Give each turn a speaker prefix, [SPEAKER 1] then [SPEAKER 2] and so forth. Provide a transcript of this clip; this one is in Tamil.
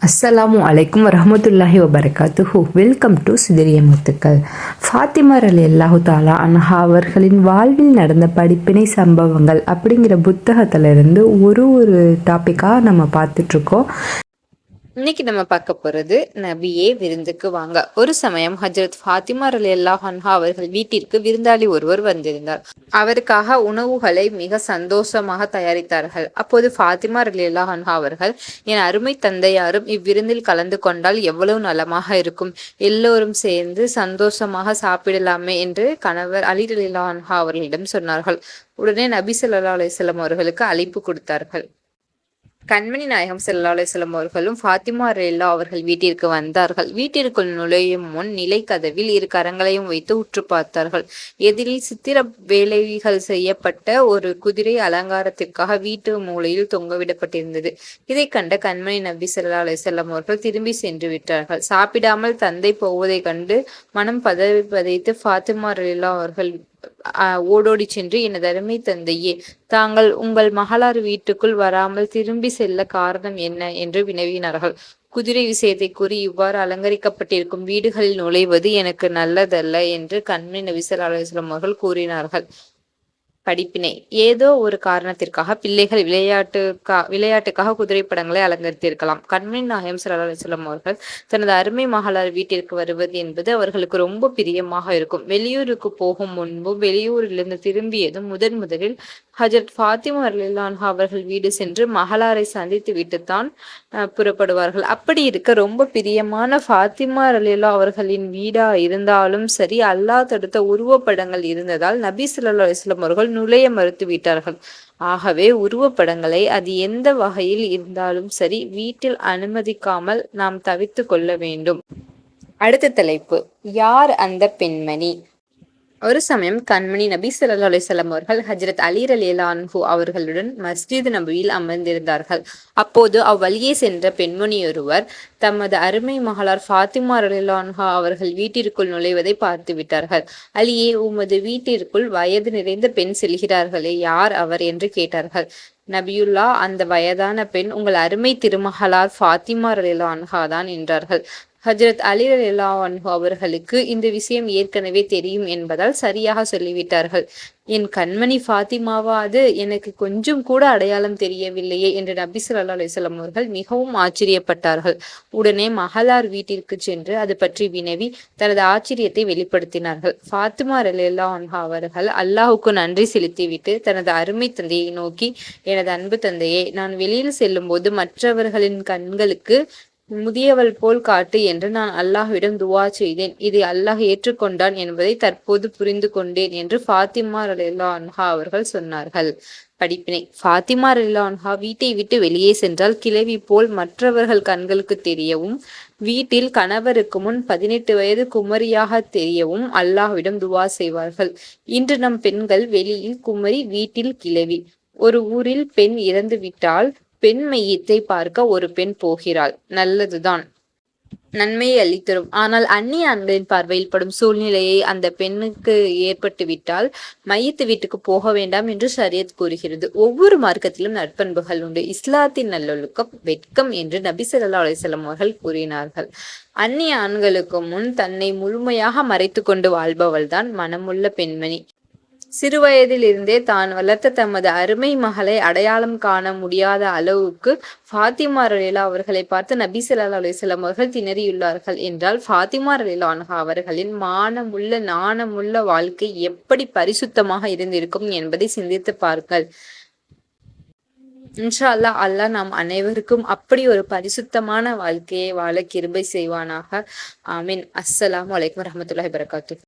[SPEAKER 1] அஸ்ஸலாமு அலைக்கும் வரஹமத்துல்லாஹி வபரகாத்துஹு. வெல்கம் டு சிதறிய முத்துக்கள். ஃபாத்திமர் அலி அல்லாஹு தாலா அன்ஹா அவர்களின் வாழ்வில் நடந்த படிப்பினை சம்பவங்கள் அப்படிங்கிற புத்தகத்திலிருந்து ஒரு ஒரு டாப்பிக்காக நம்ம பார்த்துட்ருக்கோம்
[SPEAKER 2] இன்னைக்கு நம்ம பார்க்க போறது நபியே விருந்துக்கு வாங்க. ஒரு சமயம் ஹஜரத் ஃபாத்திமா அலி அல்லாஹன்ஹா அவர்கள் வீட்டிற்கு விருந்தாளி ஒருவர் வந்திருந்தார். அவருக்காக உணவுகளை மிக சந்தோஷமாக தயாரித்தார்கள். அப்போது ஃபாத்திமா அலி அல்லாஹன்ஹா அவர்கள் என் அருமை தந்தையாரும் இவ்விருந்தில் கலந்து கொண்டால் எவ்வளவு நலமாக இருக்கும்? எல்லோரும் சேர்ந்து சந்தோஷமாக சாப்பிடலாமே? என்று கணவர் அலி அலி அல்லாஹன்ஹா அவர்களிடம் சொன்னார்கள். உடனே நபி சொல்லா அலிஸ்லாம் அவர்களுக்கு அழைப்பு கொடுத்தார்கள். கண்மணி நாயகம் ஸல்லல்லாஹு அலைஹி அவர்களும் ஃபாத்திமா ரேல்லா அவர்கள் வீட்டிற்கு வந்தார்கள். வீட்டிற்குள் நுழையும் முன் நிலை கதவில் இரு கரங்களையும் வைத்து உற்று பார்த்தார்கள். எதிரில் சித்திர வேலைகள் செய்யப்பட்ட ஒரு குதிரை அலங்காரத்திற்காக வீட்டு மூலையில் தொங்கவிடப்பட்டிருந்தது. இதை கண்ட கண்மணி நபி ஸல்லல்லாஹு அலைஹி அவர்கள் திரும்பி சென்று விட்டார்கள். சாப்பிடாமல் தந்தை போவதைக் கண்டு மனம் பதவி பதைத்து ஃபாத்திமா ரேல்லா அவர்கள் ஓடோடி சென்று எனது அருமை தந்தையே தாங்கள் உங்கள் மகளார் வீட்டுக்குள் வராமல் திரும்பி செல்ல காரணம் என்ன? என்று வினவினார்கள். குதிரை விஷயத்தை கூறி இவ்வாறு அலங்கரிக்கப்பட்டிருக்கும் வீடுகளில் நுழைவது எனக்கு நல்லதல்ல என்று கண்மணி நபிசல் அலுவலம் அவர்கள் கூறினார்கள். படிப்பினை. ஏதோ ஒரு காரணத்திற்காக பிள்ளைகள் விளையாட்டுக்கா விளையாட்டுக்காக குதிரை படங்களை அலங்கரித்திருக்கலாம். கண்மணி நாயம் சல்லாஹம் அவர்கள் தனது அருமை மகளார் வீட்டிற்கு வருவது என்பது அவர்களுக்கு ரொம்ப பிரியமாக இருக்கும். வெளியூருக்கு போகும் முன்பும் வெளியூரிலிருந்து திரும்பியதும் முதன் முதலில் ஹஜரத் ஃபாத்திமா அலிலான்ஹா அவர்கள் வீடு சென்று மகளாரை சந்தித்து விட்டுத்தான் புறப்படுவார்கள். அப்படி இருக்க ரொம்ப பிரியமான ஃபாத்திமா அலிலா அவர்களின் வீடா இருந்தாலும் சரி அல்லாஹ் தடுத்த உருவப்படங்கள் இருந்ததால் நபி சொல்லா அலிஸ்லாம் அவர்கள் நுழைய மறுத்து விட்டார்கள். ஆகவே உருவப்படங்களை அது எந்த வகையில் இருந்தாலும் சரி வீட்டில் அனுமதிக்காமல் நாம் தவித்து கொள்ள வேண்டும். அடுத்த தலைப்பு யார் அந்த பெண்மணி? ஒரு சமயம் கண்மணி நபி சல்லா அலிசல்லாம் அவர்கள் ஹஜரத் அலி அலிலான்ஹூ அவர்களுடன் மஸ்ஜித் நபியில் அமர்ந்திருந்தார்கள். அப்போது அவ்வழியே சென்ற பெண்மணியொருவர் தமது அருமை மகளார் ஃபாத்திமா அலிலான்ஹா அவர்கள் வீட்டிற்குள் நுழைவதை பார்த்து விட்டார்கள். அலியே உமது வீட்டிற்குள் வயது நிறைந்த பெண் செல்கிறார்களே யார் அவர் என்று கேட்டார்கள். நபியுல்லா அந்த வயதான பெண் உங்கள் அருமை திருமகளார் ஃபாத்திமா ரலிலான்ஹா தான் என்றார்கள். ஹஜரத் அலி அல்லாஹ் அவர்களுக்கு இந்த விஷயம் ஏற்கனவே தெரியும் என்பதால் சரியாக சொல்லிவிட்டார்கள். என் கண்மணி ஃபாத்திமாவா அது? எனக்கு கொஞ்சம் கூட அடையாளம் தெரியவில்லையே என்று நபி சொல்லா அலிஸ்லாம் அவர்கள் மிகவும் ஆச்சரியப்பட்டார்கள். உடனே மகளார் வீட்டிற்கு சென்று அது பற்றி வினவி தனது ஆச்சரியத்தை வெளிப்படுத்தினார்கள். ஃபாத்திமா அலில்லா அவர்கள் அல்லாஹுக்கு நன்றி செலுத்திவிட்டு தனது அருமை தந்தையை நோக்கி எனது அன்பு தந்தையை நான் வெளியில் செல்லும் போது மற்றவர்களின் கண்களுக்கு முதியவள் போல் காட்டு என்று நான் அல்லாஹ்விடம் துவா செய்தேன். இதை அல்லாஹ் ஏற்றுக்கொண்டான் என்பதை தற்போது புரிந்து கொண்டேன் என்று ஃபாத்திமா ரலில்லா அன்ஹா அவர்கள் சொன்னார்கள். படிப்பினை ஃபாத்திமா ரலில்லா வீட்டை விட்டு வெளியே சென்றால் கிழவி போல் மற்றவர்கள் கண்களுக்கு தெரியவும் வீட்டில் கணவருக்கு முன் பதினெட்டு வயது குமரியாக தெரியவும் அல்லாஹ்விடம் துவா செய்வார்கள். இன்று நம் பெண்கள் வெளியில் குமரி வீட்டில் கிழவி. ஒரு ஊரில் பெண் இறந்து விட்டால் பெண் மையத்தை பார்க்க ஒரு பெண் போகிறாள். நல்லதுதான். நன்மையை அளித்தரும் ஆனால் அந்நிய ஆண்களின் பார்வையில் படும் சூழ்நிலையை அந்த பெண்ணுக்கு ஏற்பட்டுவிட்டால் மையத்து வீட்டுக்கு போக வேண்டாம் என்று சரியத் கூறுகிறது. ஒவ்வொரு மார்க்கத்திலும் நற்பண்புகள் உண்டு. இஸ்லாத்தின் நல்லொழுக்கம் வெட்கம் என்று நபி சொல்லா அலிசல்லாம் அவர்கள் கூறினார்கள். அந்நிய ஆண்களுக்கு முன் தன்னை முழுமையாக மறைத்து கொண்டு வாழ்பவள் தான் மனமுள்ள பெண்மணி. சிறுவயதில் இருந்தே தான் வளர்த்த தமது அருமை மகளை அடையாளம் காண முடியாத அளவுக்கு ஃபாத்திமா ரலீலா அவர்களை பார்த்து நபி சல்லா அலிஸ்லாம் அவர்கள் திணறியுள்ளார்கள் என்றால் ஃபாத்திமா ரலீலா அவர்களின் மானமுள்ள நாணமுள்ள வாழ்க்கை எப்படி பரிசுத்தமாக இருந்திருக்கும் என்பதை சிந்தித்து பாருங்கள். இன்ஷா அல்லா அல்லாஹ் நாம் அனைவருக்கும் அப்படி ஒரு பரிசுத்தமான வாழ்க்கையை வாழ கிருபை செய்வானாக. ஆமீன். அஸ்ஸலாம் வலைக்கம் வரமத்துல்லாஹி வரகாத்து